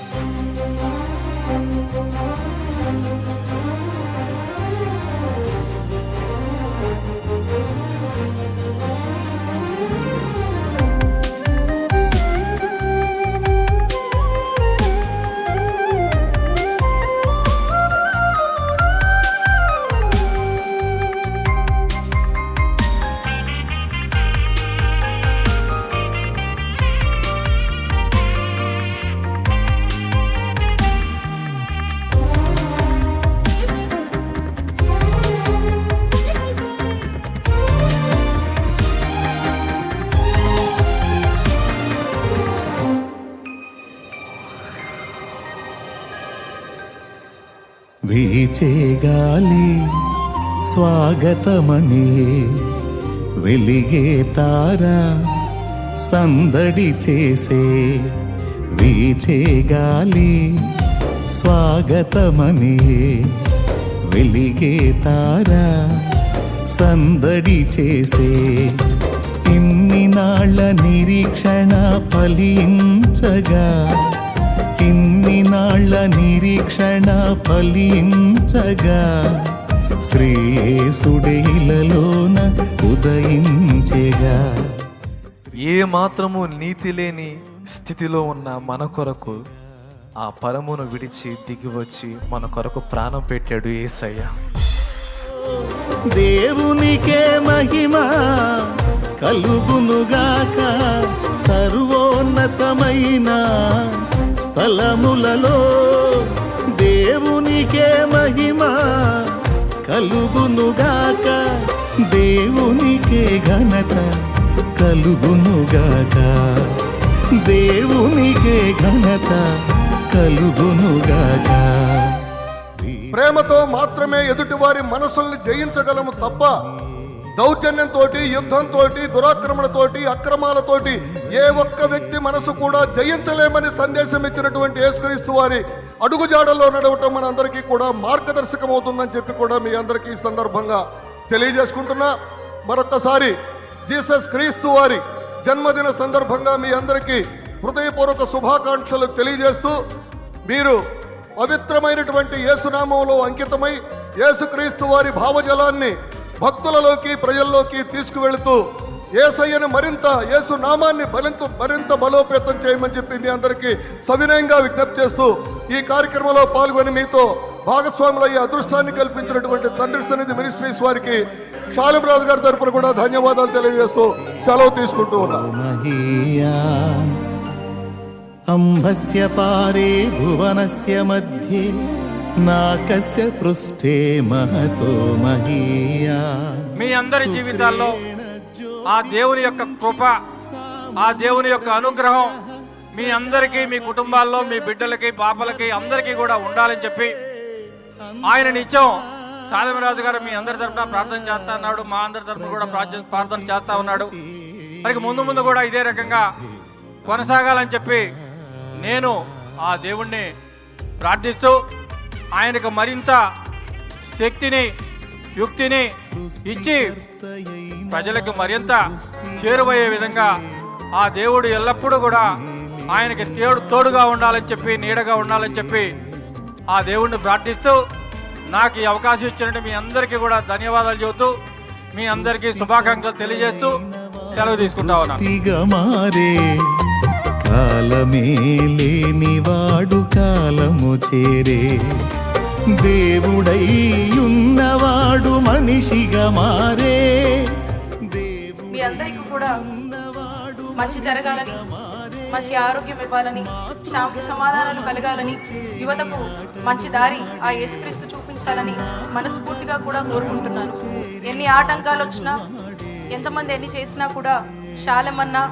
Thank you. వీచే గాలి స్వాగతమని వెలిగే తార సందడి చేసే వీచే గాలి స్వాగతమని వెలిగే తార సందడి చేసే ఇన్ని నాళ్ళ నిరీక్షణ ఫలించగా ఇన్ని నాళ్ళ నిరీక్షణ ఫలించగా శ్రేసుడేలలోన ఉదయించెగా. ఏ మాత్రము నీతి లేని స్థితిలో ఉన్న మన కొరకు ఆ పరమును విడిచి దిగి వచ్చి మన కొరకు ప్రాణం పెట్టాడు ఏసయ్య. దేవునికే మహిమ కలుగునుగాక సర్వోన్నతమైన తలములలో దేవునికే మహిమ కలుగునుగాక దేవునికే ఘనత కలుగునుగాక. దేవునికే ఘనత కలుగునుగాక. ప్రేమతో మాత్రమే ఎదుటివారి మనసుల్ని జయించగలము తప్ప దౌర్జన్యంతో యుద్ధంతో దురాక్రమణతోటి అక్రమాలతోటి ఏ ఒక్క వ్యక్తి మనసు కూడా జయించలేమని సందేశం ఇచ్చినటువంటి యేసుక్రీస్తు వారి అడుగుజాడల్లో నడవటం మన అందరికీ కూడా మార్గదర్శకం అవుతుందని చెప్పి కూడా మీ అందరికీ ఈ సందర్భంగా తెలియజేసుకుంటున్నా. మరొక్కసారి జీసస్ క్రీస్తు వారి జన్మదిన సందర్భంగా మీ అందరికీ హృదయపూర్వక శుభాకాంక్షలు తెలియజేస్తూ మీరు పవిత్రమైనటువంటి యేసునామంలో అంకితమై యేసుక్రీస్తు వారి భావజలాన్ని భక్తులలోకి ప్రజల్లోకి తీసుకువెళుతూ ఏసయ్యను మరింత యేసు నామాన్ని మరింత మరింత బలోపేతం చేయమని చెప్పి మీ అందరికీ సవినయంగా విజ్ఞప్తి చేస్తూ ఈ కార్యక్రమంలో పాల్గొని మీతో భాగస్వాములయ్యే అదృష్టాన్ని కల్పించినటువంటి తండ్రి సన్నిధి మినిస్ట్రీస్ వారికి రాజు గారి తరపున కూడా ధన్యవాదాలు తెలియజేస్తూ సెలవు తీసుకుంటూ ఉన్నాను మహీయాన్ అంబస్య పారే భువనస్య మధ్య. నాకస్య పృష్ఠే మహతో మహీయా. మీ అందరి జీవితాల్లో ఆ దేవుని యొక్క కృప ఆ దేవుని యొక్క అనుగ్రహం మీ అందరికీ మీ కుటుంబాల్లో మీ బిడ్డలకి పాపలకి అందరికీ కూడా ఉండాలని చెప్పి ఆయన నిత్యం శాలిమరాజు గారు మీ అందరి తరఫున ప్రార్థన చేస్తా ఉన్నాడు మా అందరి తరఫున కూడా ప్రార్థన ప్రార్థన చేస్తా ఉన్నాడు. మనకి ముందు ముందు కూడా ఇదే రకంగా కొనసాగాలని చెప్పి నేను ఆ దేవుణ్ణి ప్రార్థిస్తూ ఆయనకు మరింత శక్తిని యుక్తిని ఇచ్చి ప్రజలకు మరింత చేరువయ్యే విధంగా ఆ దేవుడు ఎల్లప్పుడూ కూడా ఆయనకి తేడు తోడుగా ఉండాలని చెప్పి నీడగా ఉండాలని చెప్పి ఆ దేవుణ్ణి ప్రార్థిస్తూ నాకు ఈ అవకాశం ఇచ్చినట్టు మీ అందరికీ కూడా ధన్యవాదాలు చెబుతూ మీ అందరికీ శుభాకాంక్షలు తెలియజేస్తూ సెలవు తీసుకుంటా ఉన్నాను. కాలమే లేనివాడు కాలము చేరే. దేవుడై ఉన్నవాడు మనిషిగా మారే. మీ అందరికీ కూడా మంచి జరగాలని మంచి ఆరోగ్యం ఇవ్వాలని శాంతి సమాధానాలు కలగాలని యువతకు మంచి దారి ఆ యేసుక్రీస్తు చూపించాలని మనస్ఫూర్తిగా కూడా కోరుకుంటున్నాను. ఎన్ని ఆటంకాలు వచ్చినా ఎంతమంది ఎన్ని చేసినా కూడా శాలమన్నా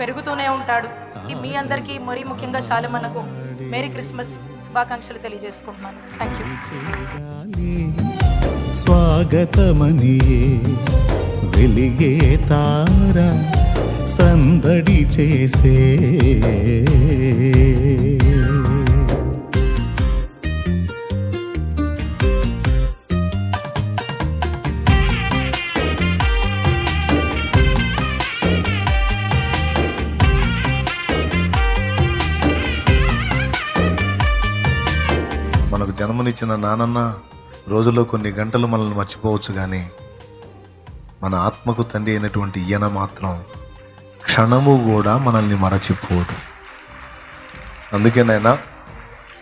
పెరుగుతూనే ఉంటాడు. ఈ మీ అందరికీ మరీ ముఖ్యంగా శాలమన్నకు మేరీ క్రిస్మస్ శుభాకాంక్షలు తెలియజేసుకుంటున్నాను. థ్యాంక్ యూ స్వాగతమనియే వెలిగే తార సందడి చేసే జన్మనిచ్చిన నానన్న రోజులో కొన్ని గంటలు మనల్ని మర్చిపోవచ్చు కానీ మన ఆత్మకు తండ్రి అయినటువంటి ఈయన మాత్రం క్షణము కూడా మనల్ని మరచిపోడు. అందుకేనైనా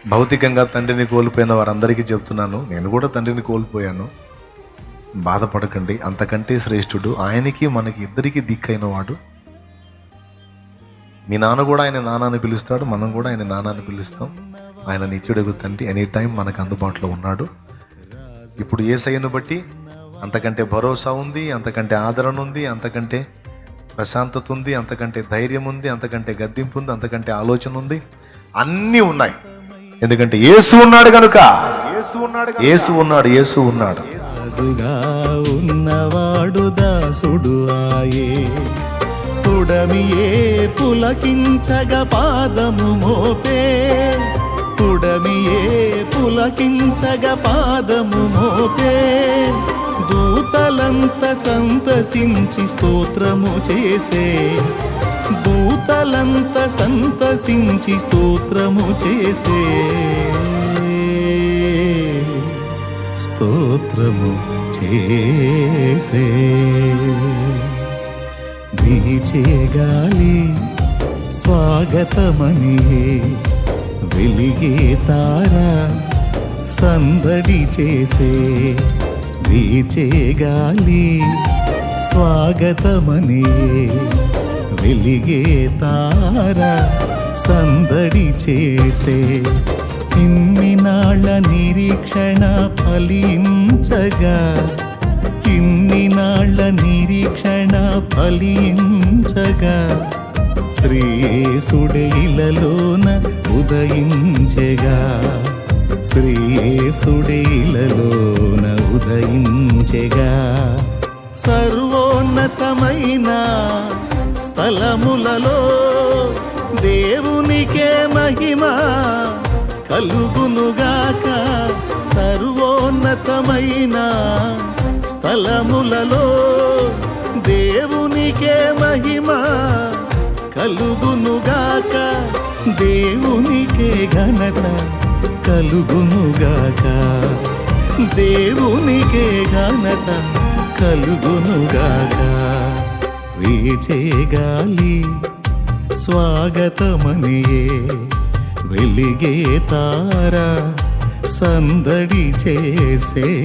భౌతికంగా తండ్రిని కోల్పోయిన వారందరికీ చెప్తున్నాను నేను కూడా తండ్రిని కోల్పోయాను. బాధపడకండి అంతకంటే శ్రేష్ఠుడు ఆయనకి మనకి ఇద్దరికీ దిక్కైన వాడు మీ నాన్న కూడా ఆయన నాన్నని పిలుస్తాడు మనం కూడా ఆయన నాన్నని పిలుస్తాం. ఆయన నిత్యుడగు తండ్రి ఎనీ టైం మనకు అందుబాటులో ఉన్నాడు. ఇప్పుడు ఏ సయ్యను బట్టి అంతకంటే భరోసా ఉంది అంతకంటే ఆదరణ ఉంది అంతకంటే ప్రశాంతత ఉంది అంతకంటే ధైర్యం ఉంది అంతకంటే గద్దింపు ఉంది అంతకంటే ఆలోచన ఉంది. అన్నీ ఉన్నాయి. ఎందుకంటే యేసు ఉన్నాడు కనుక యేసు ఉన్నాడు యేసు ఉన్నాడు ఉన్నవాడు దాసుడు ఆయే. పుడమియే పులకించగ పాదము మోపే. పుడమియే పులకించగ పాదము మోపే. దూతలంత సంతసించి స్తోత్రము చేసే. దూతలంత సంతసించి స్తోత్రము చేసే. స్తోత్రము చేసే. వీచే గాలి స్వాగతమనియే. వెలిగే తార సందడి చేసే వీచే గాలి స్వాగతమని. వెలిగే తార సందడి చేసే ఇన్నినాళ్ళ నిరీక్షణ ఫలించగా ఇన్నినాళ్ళ నిరీక్షణ ఫలించగా శ్రీయేసుడే ఉదయించెగా. శ్రీయేసుడే ఉదయించెగా. సర్వోన్నతమైన స్థలములలో దేవునికే మహిమ కలుగునుగాక. సర్వోన్నతమైన స్థలములలో కలుగునుగాక దేవునికే ఘనత కలుగునుగాక. దేవునికే ఘనత కలుగునుగాక. వీచే గాలి స్వాగతమనియే వెలిగే తార సందడి చేసే.